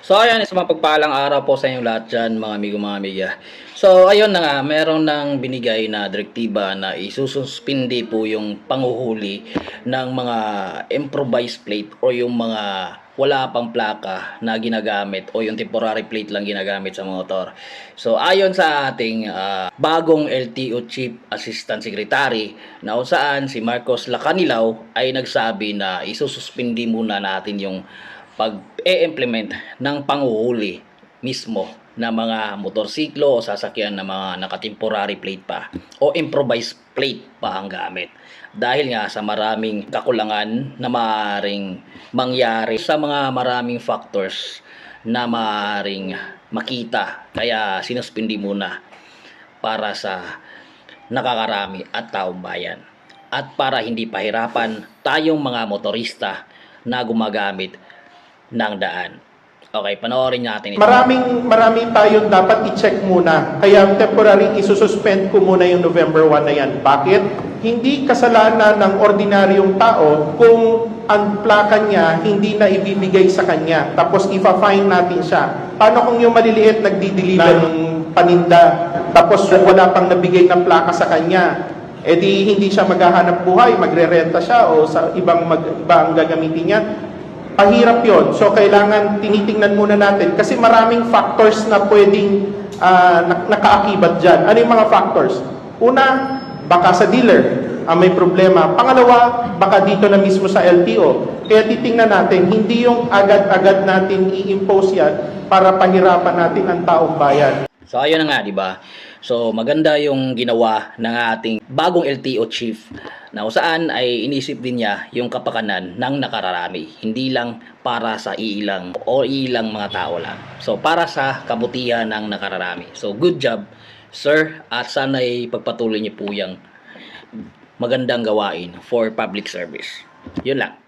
So ayan, isang mapagpalang araw po sa inyong lahat dyan mga amigo mga amiga. So ayun na nga, meron nang binigay na direktiba na isususpindi po yung panguhuli ng mga improvised plate o yung mga wala pang plaka na ginagamit o yung temporary plate lang ginagamit sa motor. So ayon sa ating ah, bagong LTO Chief Assistant Secretary na saan si Marcos Lacanilaw ay nagsabi na isususpindi muna natin yung pag-e-implement ng panguhuli mismo na mga motorsiklo o sasakyan na mga nakatemporary plate pa o improvised plate pa ang gamit. Dahil nga sa maraming kakulangan na maaaring mangyari sa mga maraming factors na maaaring makita. Kaya sinuspindi muna para sa nakakarami at taong bayan. At para hindi pahirapan tayong mga motorista na gumagamit ng daan. Okay, panoorin natin ito. Maraming marami tayong dapat i-check muna. Kaya temporary isususpend ko muna yung November 1 na yan. Bakit? Hindi kasalanan ng ordinaryong tao kung ang plaka niya hindi na ibibigay sa kanya. Tapos ifa-fine natin siya. Paano kung yung maliliit nagdi-deliver ng paninda tapos wala pang nabigay na plaka sa kanya? Eh di hindi siya maghahanap buhay, magrerenta siya o sa ibang mag, iba ang gagamitin niya. Pahirap yon. So, kailangan tinitingnan muna natin. Kasi maraming factors na pwedeng nak- nakaakibat dyan. Ano yung mga factors? Una, baka sa dealer ang may problema. Pangalawa, baka dito na mismo sa LTO. Kaya titingnan natin, hindi yung agad-agad natin i-impose yan para pahirapan natin ang taong bayan. So ayun na nga, 'di ba? So maganda yung ginawa ng ating bagong LTO chief na saan ay inisip din niya yung kapakanan ng nakararami, hindi lang para sa iilang o ilang mga tao lang. So para sa kabutihan ng nakararami. So good job, sir, at sana ay pagpatuloy niyo po yung magandang gawain for public service. Yun lang.